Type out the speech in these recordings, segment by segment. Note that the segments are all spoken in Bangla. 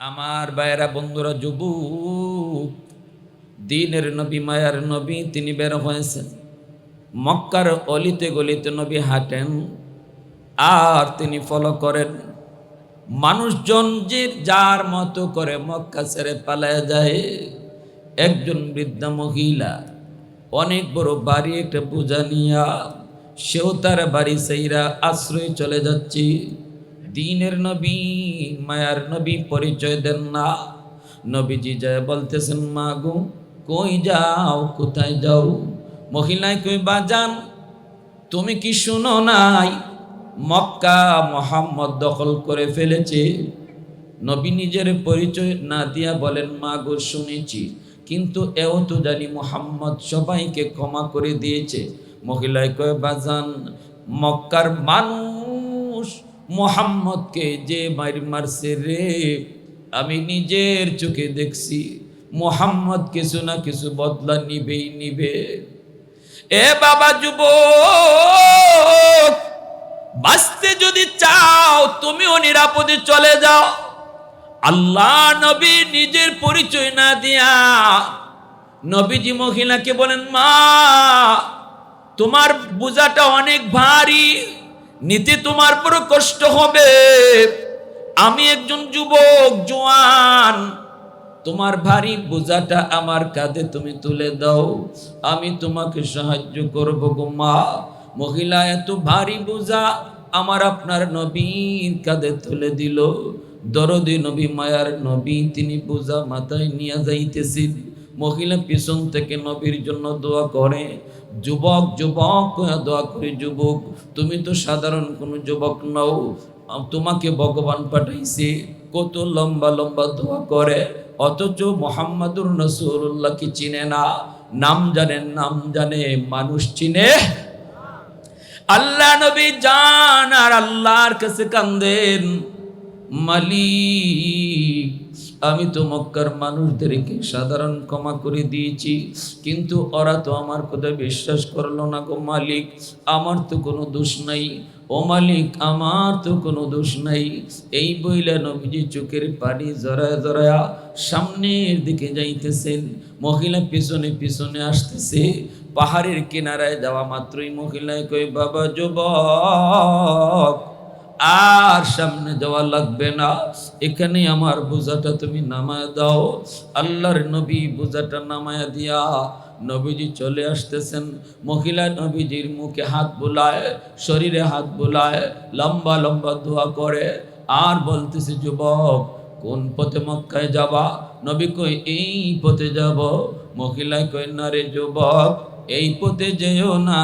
আমার বাইরা বন্ধুরা, যুবক, দিনের নবী, মায়ার নবী, তিনি বের হয়েছেন। মক্কার অলিতে গলিতে নবী হাঁটেন আর তিনি ফলো করেন। মানুষজন যে যার মতো করে মক্কা ছেড়ে পালায় যায়, একজন বৃদ্ধা মহিলা, অনেক বড় বাড়ি, একটা পূজা নিয়া, সেও তার বাড়ি সেইরা আশ্রয় চলে যাচ্ছে। দিনের নবী, মায়ার নবী পরিচয় দেন না। নবীজি যায় বলতেছেন, মা গো, কই যাও, কোথায় যাও? মহিলায় কই বাজান, তুমি কি শুনো নাই? মক্কা মোহাম্মদ দখল করে ফেলেছে। নবী নিজের পরিচয় না দিয়া বলেন, মা গো, শুনেছি। কিন্তু এও তো জানি মোহাম্মদ সবাইকে ক্ষমা করে দিয়েছে। মহিলায় কয়ে, বাজান, মক্কার মানুষ মোহাম্মদকে যে মার মারছে রে, আমি নিজের চোখে দেখছি, মোহাম্মদ কিছু না কিছু বদলা নিবেই নিবে। এ বাবা যুবক, বাঁচতে যদি চাও, তুমিও নিরাপদে চলে যাও। আল্লাহ নবী নিজের পরিচয় না দিয়া, নবীজি মহিলাকে বলেন, মা, তোমার বোঝাটা অনেক ভারী। নিতে তোমার বড় কষ্ট হবে। আমি একজন যুবক, জোয়ান। তোমার ভারী বোঝাটা আমার কাঁধে তুমি তুলে দাও। আমি তোমাকে সাহায্য করব গো মা। মহিলা এত ভারী বোঝা আমার আপনার নবীর কাঁধে তুলে দিল। দরদি নবী মায়ার নবী, তিনি বোঝা মাথায় নিয়ে যাইতেছেন। মহিলা পিছন থেকে নবীর জন্য দোয়া করে, যুবক যুবক, দোয়া করে যুবক, তুমি তো সাধারণ কোনো যুবক নও তোমাকে ভগবান পাঠাইছে, কত লম্বা লম্বা দোয়া করে, অথচ মোহাম্মদুর রসুল্লাহকে চিনে না, নাম জানে নাম জানে, মানুষ চিনে। আল্লাহ নবী জান আর আল্লাহর কাছে কান্দেন, মালিক আমি তো মক্কার মানুষদেরকে সাধারণ ক্ষমা করে দিয়েছি। কিন্তু ওরা তো আমার কথা বিশ্বাস করল না গো মালিক। আমার তো কোনো দোষ নাই। ও মালিক, আমার তো কোনো দোষ নাই। এই বইলে নবীজি চোখের পানি জড়ায় জড়ায়া সামনের দিকে যাইতেছেন। মহিলা পিছনে পিছনে আসতেছে। পাহাড়ের কিনারায় যাওয়া মাত্রই মহিলায় কই বাবা যুবক আর সামনে যাওয়া লাগবে না। এখানে আমার বোঝাটা তুমি নামায় দাও। আল্লাহর নবী বোঝাটা নামায় দিয়া নবীজি চলে আসতেছেন। মহিলা নবীজির মুখে হাত বোলায়, শরীরে হাত বোলায়, লম্বা লম্বা দোয়া করে। আর বলতেছে, যুবক, কোন পথে মক্কায় যাবা? নবী কই এই পথে যাব। মহিলায় কই না রে যুবক, এই পথে যেও না।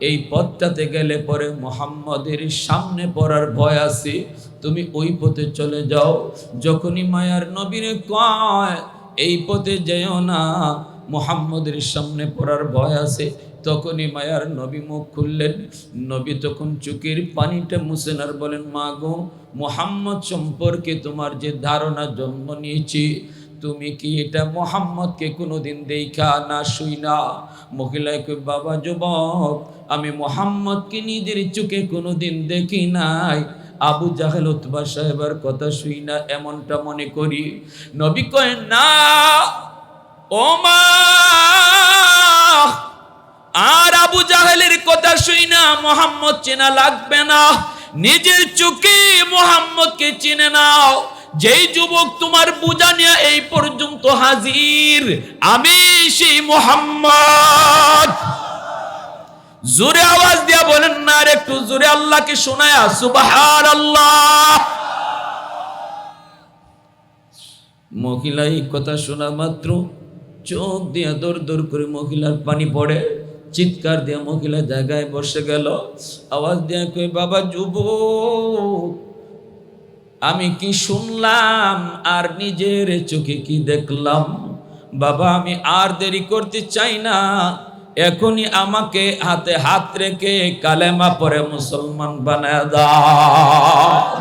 এই পথটাতে গেলে পরে মোহাম্মদের সামনে পড়ার ভয় আছে। তুমি ওই পথে চলে যাও, যখনই মায়ার নবীরে কয়, এই পথে যেও না, মোহাম্মদের সামনে পড়ার ভয় আছে। তখনই মায়ার নবী মুখ খুললেন। নবী তখন চুকের পানিটা মুছেন আর বলেন, মা গো, মোহাম্মদ সম্পর্কে তোমার যে ধারণা জন্ম নিয়েছি তুমি কি এটা মোহাম্মদকে কোনোদিন দেখা না শুই না? মহিলায় কই বাবা যুবক, আমি মোহাম্মদকে নিজের চোখে কোনোদিন দেখি নাই। আবু জাহেল উতবা সাহেবের কথা শুই না, এমনটা মনে করি। নবী কয়, না, ও মা, আর আবু জাহেলের কথা শুই না, মোহাম্মদ চেনা লাগবে না। নিজের চোখে মোহাম্মদকে চিনে নাও। যেই যুবক তোমার বুঝা নিয়ে এই পর্যন্ত হাজির, আমি সেই মোহাম্মদ। জোরে আওয়াজ দিয়া বলেন, না আর একটু জোরে আল্লাহকে শোনায়া সুবাহার আল্লাহ মহিলা এই কথা শোনা মাত্র, চোখ দিয়া দৌড় দৌড় করে মহিলার পানি পড়ে, চিৎকার দিয়া মহিলা জায়গায় বসে গেল। আওয়াজ দিয়া কই বাবা যুবক আমি কি শুনলাম? আর নিজের চোখে কি দেখলাম? বাবা, আমি আর দেরি করতে চাই না। এখনই আমাকে হাতে হাত রেখে কালেমা পরে মুসলমান বানা দাও।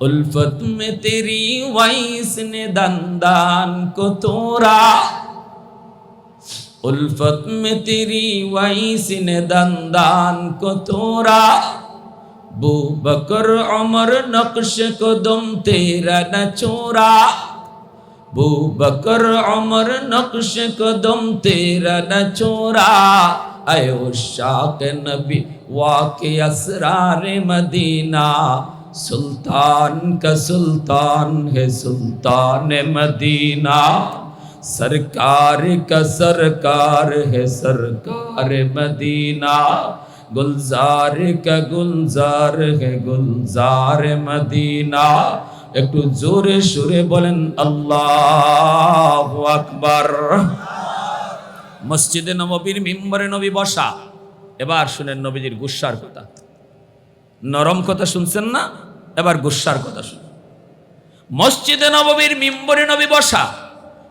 উলফত মে তেরি ওয়াইস নে দন্দান কো তোরা। উলফত মে তেরি ওয়াইস নে দন্দান কো তোরা। بو بکر عمر نقش قدم تیرا نہ چورا بو بکر عمر نقش قدم تیرا نہ چورا اے شاق نبی واقع اسرار مدینہ سلطان کا سلطان ہے سلطان مدینہ سرکار کا سرکار ہے سرکار مدینہ গুলজার কে গুলজার হে গুলজার মদিনা। একটু জোরে সুরে বলেন, আল্লাহ আকবার। মসজিদে নবীর মিম্বরে নবী বসা। এবার শুনেন নবীজির গুসার কথা। নরম কথা শুনছেন না? এবার গুসার কথা শুন মসজিদে নবীর মিম্বরে নবী বসা।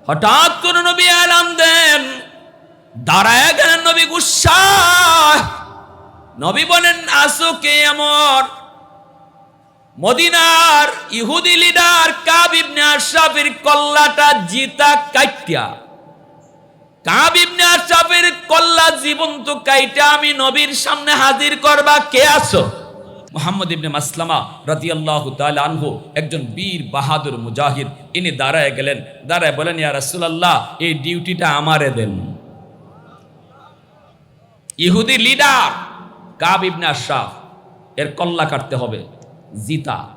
হঠাৎ করে নবী আলাম দেন। দাঁড়ায় গেলেন নবী গুস্সা নবী বলেন, আসো কে আমার মদিনার ইহুদি লিডার কাব ইবনে আশরাফের কল্লাটা জিতা কাইটিয়া। কাব ইবনে আশরাফের কল্লা জীবন্ত কাইটা আমি নবীর সামনে হাজির করবা, কে আছো মোহাম্মদ ইবনে মাসলামা রাদিয়াল্লাহু তাআলা আনহু, একজন বীর বাহাদুর মুজাহিদ, ইনি দাঁড়ায় গেলেন, দাঁড়ায় বলেন, ইয়া রাসূলুল্লাহ, এই ডিউটিটা আমারে দেন। ইহুদি লিডার কাব ইবনে আশরাফ, এর কল্লা কাটতে হবে, জিতা।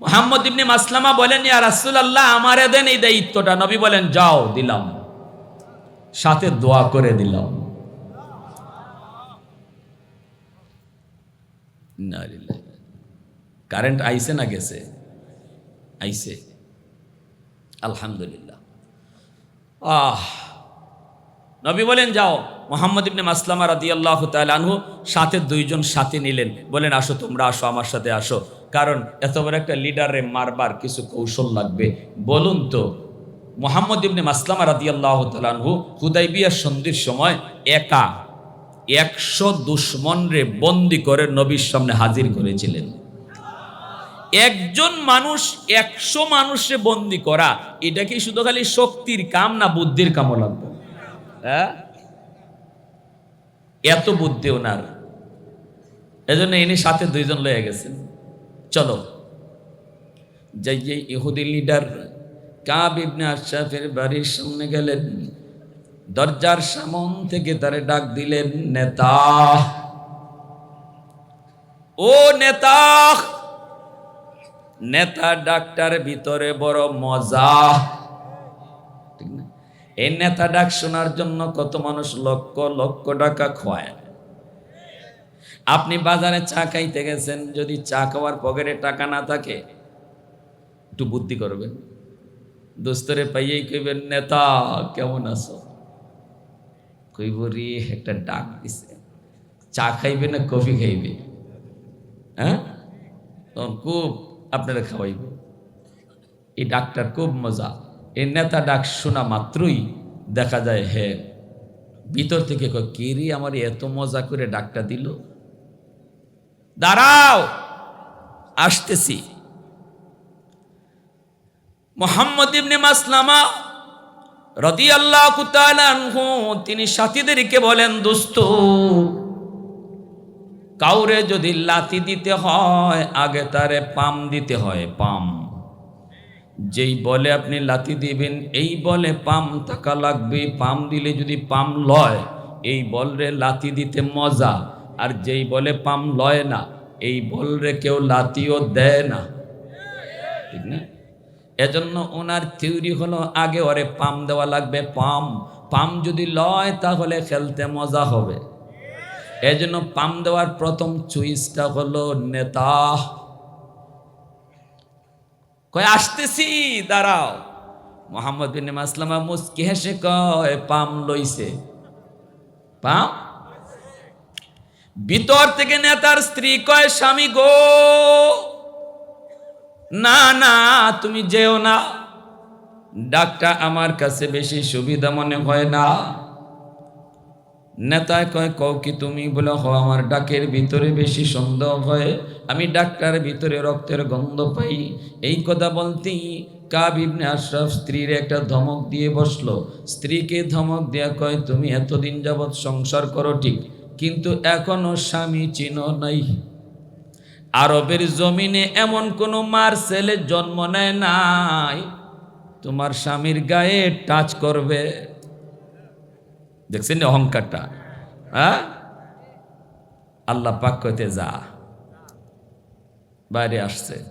মোহাম্মদ ইবনে মাসলামা বলেন, ইয়া রাসূলুল্লাহ, আমারে দেন এই দায়িত্বটা। নবী বলেন, যাও, দিলাম। সাথে দোয়া করে দিলাম। কারেন্ট আইছে না গেছে? আইছে। আলহামদুলিল্লাহ। আহ, নবী বলেন, যাও। মোহাম্মদ ইবনে মাসলামা রাদি আল্লাহ আনহু সাথে দুইজন সাথে নিলেন। বলেন, আসো, তোমরা আসো, আমার সাথে আসো। কারণ এত বড় একটা লিডারে মারবার কিছু কৌশল লাগবে। বলুন তো, মোহাম্মদ ইবনে মাসলামা রাদি আল্লাহ আনহু হুদাইবিয়া সন্ধির সময় একা একশো দুশ্মনরে বন্দি করে নবীর সামনে হাজির করেছিলেন। একজন মানুষ একশো মানুষে বন্দি করা, এটা কি শুধু খালি শক্তির কাম না বুদ্ধির কামও লাগবে? হ্যাঁ? এত বুদ্ধি ওনার। এজন্য ইনি সাথে দুইজন লয়ে গেছেন। চলো। যাই যে ইহুদি লিডার কাব ইবনে আশরাফের বাড়ির সামনে গেলেন, দরজার সামন থেকে তারে ডাক দিলেন, নেতা। ও নেতা! নেতা ডাক্তার ভিতরে বড় মজা। এই নেতা ডাক শোনার জন্য কত মানুষ লক্ষ লক্ষ টাকা খোয়ায়। আপনি বাজারে চা খাইতে গেছেন, যদি চা খাওয়ার পকেটে টাকা না থাকে, একটু বুদ্ধি করবেন। দোস্তরে পাইয়েই কইবেন, নেতা, কেমন আছো? কইব, রে, একটা ডাক দিছে। চা খাইবে না কফি খাইবে? হ্যাঁ? তখন খুব আপনারা খাওয়াইব। এই ডাক্তার খুব মজা। এই নেতা ডাক শোনা মাত্রই দেখা যায়, হে, ভিতর থেকে কয়, কে আমার এত মজা করে ডাকটা দিল? দাঁড়াও, আসতেছি। মোহাম্মদ ইবনে মাসলামা রদি আল্লাহ তিনি সাথীদেরকে বলেন, দোস্ত, কাউরে যদি লাতি দিতে হয়, আগে তারে পাম দিতে হয়, পাম। যেই বলে আপনি লাতি দিবেন, এই বলে পাম টাকা লাগবে, পাম দিলে যদি পাম লয়, এই বলরে লাতি দিতে মজা, আর যেই বলে পাম লয় না, এই বলরে কেউ লাতিও দেয় না। ঠিক না? এজন্য ওনার থিওরি হলো, আগে ওরে পাম দেওয়া লাগবে, পাম। পাম যদি লয়, তাহলে খেলতে মজা হবে। এজন্য পাম দেওয়ার প্রথম চুইসটা হলো নেতা। কয়, আসতেছি, দাঁড়াও। মোহাম্মদ বিন মাসলামা মুসকি হেসে কয়, পাম লইছে। পাম? ভিতর থেকে নেতার স্ত্রী কয়, স্বামী গো, না না, তুমি যেও না। ডাকটা আমার কাছে বেশি সুবিধা মনে হয় না। নেতায় কয়, কও কি তুমি? বলে, হ, আমার ডাকের ভিতরে বেশি সন্দেহ হয়। আমি ডাক্তার ভিতরে রক্তের গন্ধ পাই। এই কথা বলতেই কাব ইবনে আশরাফ স্ত্রীর একটা ধমক দিয়ে বসল। স্ত্রীকে ধমক দেয়া কয়, তুমি এতদিন যাবৎ সংসার করো ঠিক, কিন্তু এখনও স্বামী চিনো নাই। আরবের জমিনে এমন কোনো মার ছেলে জন্ম নেয় নাই। তোমার স্বামীর গায়ে টাচ করবে। দেখছেন না অহংকারটা? হ্যাঁ আল্লাহ পাক কইতে যা। বাইরে আসছে।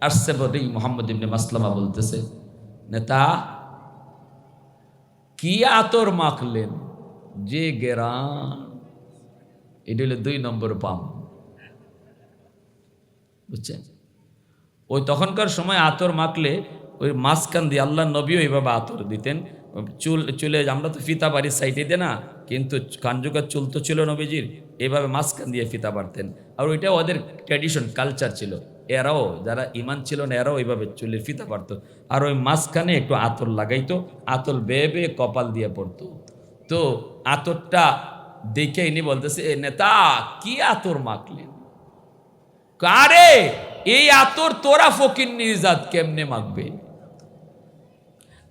আসছে বলেই মোহাম্মদ ইবনে মাসলামা বলতেছে, নেতা, কি আতর মাখলেন? যে গেরান। এটা হলো দুই নম্বর পাম। বুঝছেন? ওই তখনকার সময় আতর মাখলে, ওই মাঝখান দিয়ে আল্লাহ নবীও এইভাবে আতর দিতেন। চুল, চুলে, আমরা তো ফিতা বাড়ির সাইডে দিয়ে না, কিন্তু কাঞ্জুকার চুল তো ছিল নবীজির এইভাবে মাঝখান দিয়ে ফিতা বাড়তেন। আর ওইটা ওদের ট্র্যাডিশন কালচার ছিল। এরাও, যারা ইমান ছিল না, এরাও এইভাবে চুলের ফিতা পারতো আর ওই মাঝখানে একটু আতর লাগাইতো, আতর বেয়ে বেয়ে কপাল দিয়ে পড়তো। তো আতরটা দেখে ইনি বলতেছে, এ নেতা, কি আতর মাখলেন? কারে? এই আতর তোরা ফকির নির্জাত কেমনে মাখবে?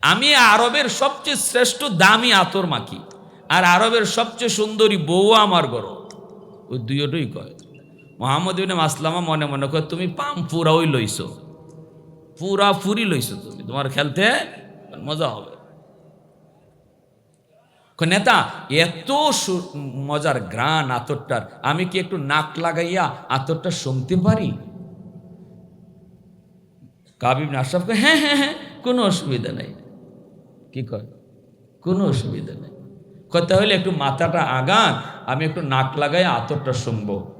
আমি আরবের সবচেয়ে শ্রেষ্ঠ দামি আতর মাখি, আর আরবের সবচেয়ে সুন্দরী বউ আমার গরো ওই দুইটাই কয়। মোহাম্মদ ইবিনে মাসলামা মনে মনে কয়, তুমি পাম পুরাওই লইছো। পুরা ফুরি লইছো তুমি। তোমার খেলতে মজা হবে। নেতা, এত মজার গ্রান আতরটার, আমি কি একটু নাক লাগাইয়া আতরটা শুনতে পারি? কাবিব আশরাফ হ্যাঁ হ্যাঁ হ্যাঁ কোনো অসুবিধা নেই। কি কয়? কোনো অসুবিধা নেই। কয়, তাহলে একটু মাথাটা আগান, আমি একটু নাক লাগাই, আতরটা শুনব।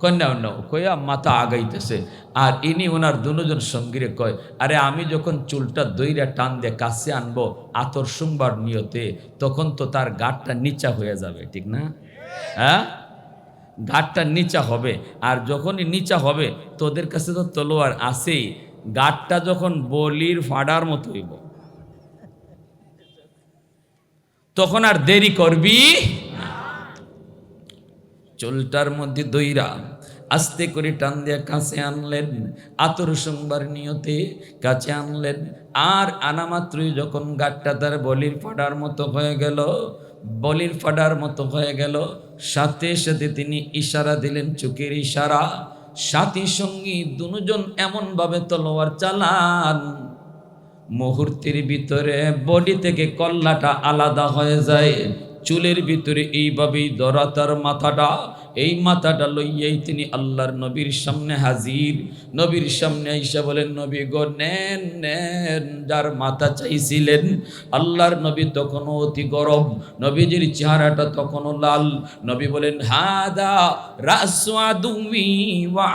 কন্যা অন্য কয়া মাথা আগাইতেছে। আর ইনি ওনার দুজন সঙ্গীরে কয়, আরে, আমি যখন চুলটা দইরা টান দিয়ে কাছে আনব, আতর শুনবার নিয়তে, তখন তো তার গাঠটা নিচা হয়ে যাবে, ঠিক না? হ্যাঁ? গাঠটা নিচা হবে। আর যখনই নিচা হবে, তোদের কাছে তো তলোয়ার আসেই গাঠটা যখন বলির ফাডার মতো হইব। তখন আর দেরি করবি। চুলটার মধ্যে দইরা আস্তে করে টান দিয়ে কাছে আনলেন, আতর সোমবার নিয়তে কাছে আনলেন। আর আনা মাত্রই যখন গাঠটা তার বলির ফাডার মতো হয়ে গেল, বলির ফাডার মতো হয়ে গেল, সাথে সাথে তিনি ইশারা দিলেন চোখের ইশারা। সাথী সঙ্গী দুজন এমনভাবে তলোয়ার চালান। মুহূর্তের ভিতরে বডি থেকে কল্লাটা আলাদা হয়ে যায়। চুলের ভিতরে এইভাবেই ধরা তার মাথাটা, এই মাথাটা লইয়াই তিনি আল্লাহর নবীর সামনে হাজির। নবীর সামনে আইসা বলেন, নবী গো, নেন নেন, যার মাথা চাইছিলেন, আল্লাহর নবী তখনও অতি গরম, নবীজির চেহারাটা তখনও লাল। নবী বলেন, হাদা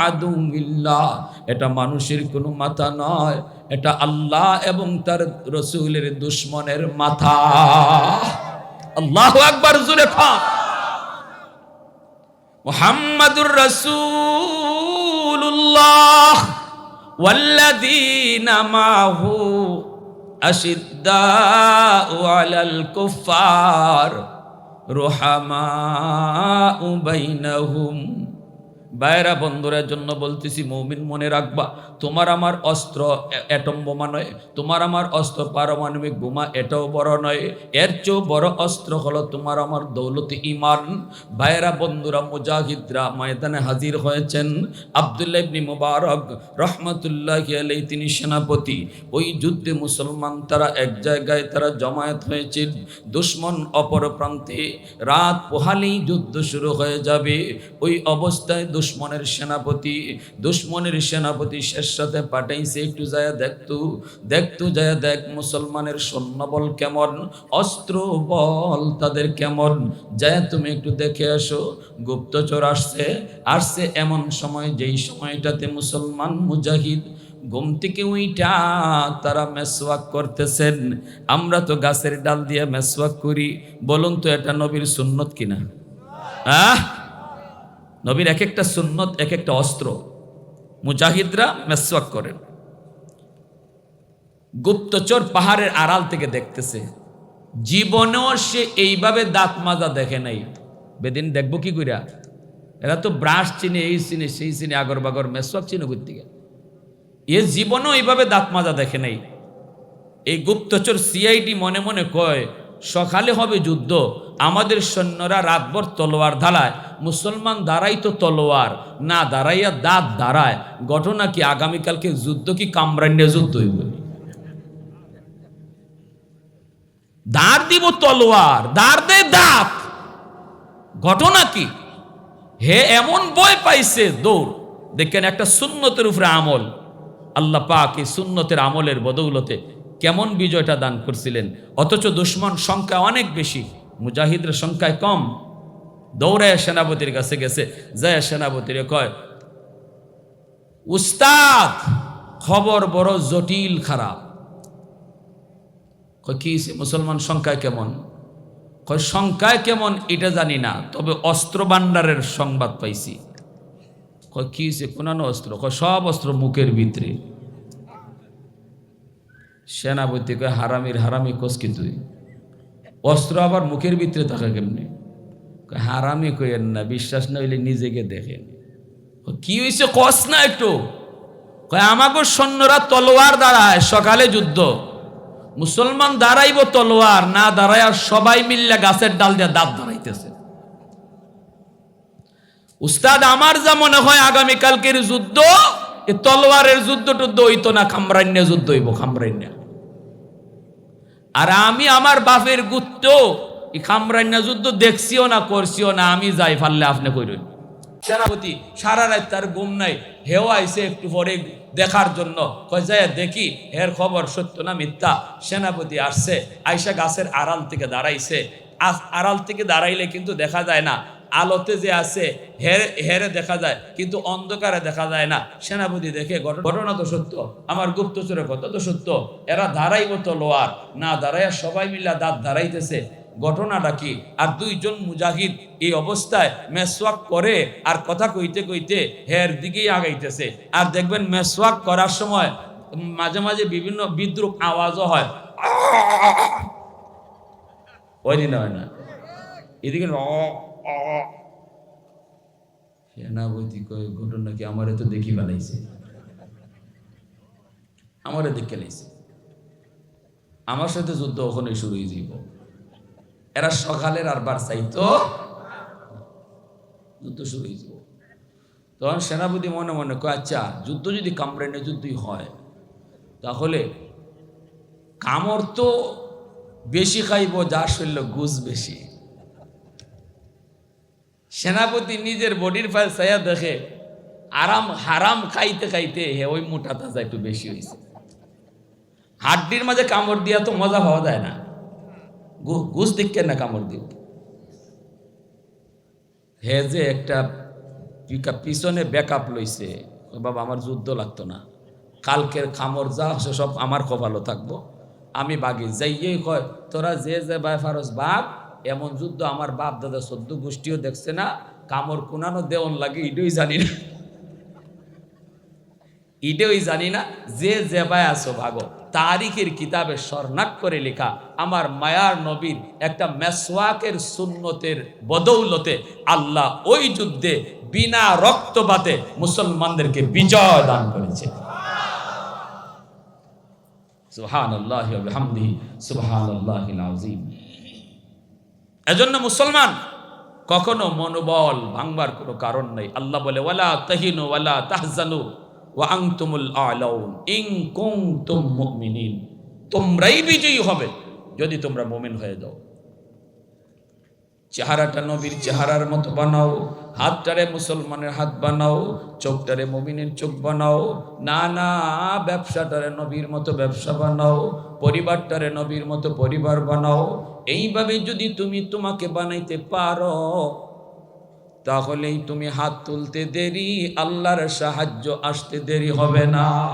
আদুমিল্লাহ। এটা মানুষের কোনো মাথা নয়, এটা আল্লাহ এবং তার রসুলের দুশ্মনের মাথা। আল্লাহ আকবার জুড়ে খান মুহাম্মাদুর রাসূলুল্লাহ والذين معه أشداء على الكفار رحماء بينهم বাইরা বন্ধুরের জন্য বলতেছি, মৌমিন মনে রাখবা, তোমার আমার অস্ত্র অ্যাটম বোমা নয়, তোমার আমার অস্ত্র পারমাণবিক বোমা এটাও বড় নয়, এর চেয়েও বড় অস্ত্র হলো তোমার আমার দৌলতি ইমান। বাইরা বন্ধুরা, মুজাহিদরা ময়দানে হাজির হয়েছেন, আবদুল্লাহ ইবনি মুবারক রহমতুল্লাহ আলাই তিনি সেনাপতি। ওই যুদ্ধে মুসলমান তারা এক জায়গায় তারা জমায়েত হয়েছিল দুশ্মন অপর প্রান্তে। রাত পোহালেই যুদ্ধ শুরু হয়ে যাবে, ওই অবস্থায় দুশ্মনের সেনাপতি দুশ্মনের সেনাপতি শেষ সাথে পাঠাইছে, একটু যায় দেখতু দেখতু যায় দেখ মুসলমানের সৈন্যবল কেমন, অস্ত্র বল তাদের কেমন। যায় তুমি একটু দেখে আসো, গুপ্তচর আসছে আসছে এমন সময়, যেই সময়টাতে মুসলমান মুজাহিদ ঘুম থেকে উইটা তারা মেসওয়াক করতেছেন। আমরা তো গাছের ডাল দিয়ে মেসওয়াক করি, বলুন তো এটা নবীর সুন্নত কিনা? আহ! নবীর এক একটা সুন্নত এক একটা অস্ত্র। মুজাহিদরা মেসওয়াক করেন। গুপ্তচর পাহাড়ের আড়াল থেকে দেখতেছে। জীবনেও সে এইভাবে দাঁত মাজা দেখে নাই। বেদিন দেখব কি কইরা? এরা তো ব্রাশ চিনে, এই চিনে, সেই চিনে আগর বাগর মেসওয়াক চিনে ঘুরতে এ জীবনেও এইভাবে দাঁত মাজা দেখে নাই। এই গুপ্তচর সিআইডি মনে মনে কয়, সকালে হবে যুদ্ধ, আমাদের সৈন্যরা রাতভর তলোয়ার ধালায় মুসলমান দাঁড়াই তো তলোয়ার, না দাঁড়াইয়া দাঁত দাঁড়ায়। ঘটনা কি, আগামীকালকে যুদ্ধ কি কামরান্যা যুদ্ধ হইব? দাঁড় দিব তলোয়ার দাঁড় দে দাঁত। ঘটনা কি? হে এমন বই পাইছে দৌড়। দেখেন একটা সুন্নতের উপরে আমল। আল্লাহ পাক এই সুন্নতের আমলের বদৌলতে কেমন বিজয়টা দান করছিলেন। অথচ দুশ্মন সংখ্যা অনেক বেশি মুজাহিদের সংখ্যায় কম। দৌড়ায় সেনাপতির কাছে গেছে, যায় সেনাপতির কয়, উস্তাদ, খবর বড় জটিল, খারাপ। কি মুসলমান সংখ্যায় কেমন? কয়, সংখ্যায় কেমন এটা জানি না, তবে অস্ত্র ভাণ্ডারের সংবাদ পাইছি। কয়, কি হয়েছে অস্ত্র? কয়, সব অস্ত্র মুখের ভিতরে। সেনাপতি কয়, হারামির হারামি কসকি তুই অস্ত্র আবার মুখের ভিতরে থাকা কেমনি? হারামি কইেন না, বিশ্বাস না হইলে নিজেকে দেখেন। কি হয়েছে কস না একটু। কয় আমাকে সৈন্যরা তলোয়ার দাঁড়ায়, সকালে যুদ্ধ। মুসলমান দাঁড়াইব তলোয়ার, না দাঁড়ায় আর সবাই মিললে গাছের ডাল দিয়ে দাঁত দাঁড়াইতেছে উস্তাদ, আমার যা মনে হয় আগামীকালকের যুদ্ধ, এ তলোয়ারের যুদ্ধ টুদ্ধ হইতো না খামরান্য যুদ্ধ হইব খামরান্য আর আমি আমার বাপের গুত্ত এই খামরান্য যুদ্ধ দেখছিও না, করছিও না, আমি যাই ফাললে আপনি কইরই সেনাপতি সারা রাত তার ঘুম নাই, হেও আইসে একটু পরে দেখার জন্য। কয় দেখি এর খবর সত্য না মিথ্যা? সেনাপতি আসছে, আইসা গাছের আড়াল থেকে দাঁড়াইছে। আড়াল থেকে দাঁড়াইলে কিন্তু দেখা যায় না। আলোতে যে আছে, হেরে হেরে দেখা যায়, কিন্তু অন্ধকারে দেখা যায় না। সেনাপতি দেখে ঘট- ঘটনা তো সত্য, আমার গুপ্তচরের কথা তো সত্য। এরা দাঁড়াইব তো লোয়ার। না দাঁড়াইয়া সবাই মিলা দাঁত দাঁড়াইতেছে। ঘটনাটা কি? আর দুইজন মুজাহিদ এই অবস্থায় মেসওয়াক করে, আর কথা কইতে কইতে হের দিকেই আগাইতেছে। আর দেখবেন মেসওয়াক করার সময় মাঝে মাঝে বিভিন্ন বিদ্রুপ আওয়াজও হয়। হয় না। এদিকে ঘটনা কি আমারে তো দেখি বানাইছে আমারে দেখে লাইছে। আমার সাথে যুদ্ধ ওখানে শুরু হয়ে যাইব। এরা সকালের আর বার চাইতো যুদ্ধ শুরু হয়ে যাব তখন সেনাপতি মনে মনে কয় আচ্ছা যুদ্ধ যদি কামড়াইনে যুদ্ধই হয়, তাহলে কামড় তো বেশি খাইব যার শরীর গুজ বেশি। সেনাপতি নিজের বডির ফাইল চাইয়া দেখে আরাম, হারাম খাইতে খাইতে হে, ওই মোটা তাজা একটু বেশি হয়েছে। হাড্ডির মাঝে কামড় দিয়া তো মজা পাওয়া যায় না। ঘুষ দিকে না কামড় দিব হে যে একটা পিছনে ব্যাকআপ লইছে বাবা, আমার যুদ্ধ লাগতো না। কালকের খামর যা আছে সব আমার কপালও থাকব। আমি বাগি। যাইয়েই কয়, তোরা যে যে বাই ফারস বাপ, এমন যুদ্ধ আমার বাপ দাদা সদ্য গোষ্ঠীও দেখছে না। কামর কোনানো দেওয়ান লাগে এটাই জানি না। এটাই জানি না, যে জেবায় আছো ভাগো। তারিখের কিতাবে স্বর্ণাক করে লেখা, আমার মায়ার নবীর একটা মেসওয়াকের সুন্নতের বদৌলতে আল্লাহ ওই যুদ্ধে বিনা রক্তপাতে মুসলমানদেরকে বিজয় দান করেছে। এজন্য মুসলমান, কখনো মনোবল ভাঙবার কোনো কারণ নেই। আল্লাহ বলে, ওয়ালা তাহিনু, ওয়ালা তাহজানু। ওয়া আনতুমুল আলাউন, ইন কুনতুম মুমিনিন। তোমরাই বিজয়ী হবে যদি তোমরা মুমিন হয়ে যাও। চেহারাটা নবীর চেহারার মতো বানাও, হাতটারে মুসলমানের হাত বানাও, চোখটারে মমিনের চোখ বানাও না না ব্যবসাটারে নবীর মতো ব্যবসা বানাও, পরিবারটারে নবীর মতো পরিবার বানাও। এইভাবে যদি তুমি তোমাকে বানাইতে পারো তাহলেই তুমি হাত তুলতে দেরি আল্লাহর সাহায্য আসতে দেরি হবে না।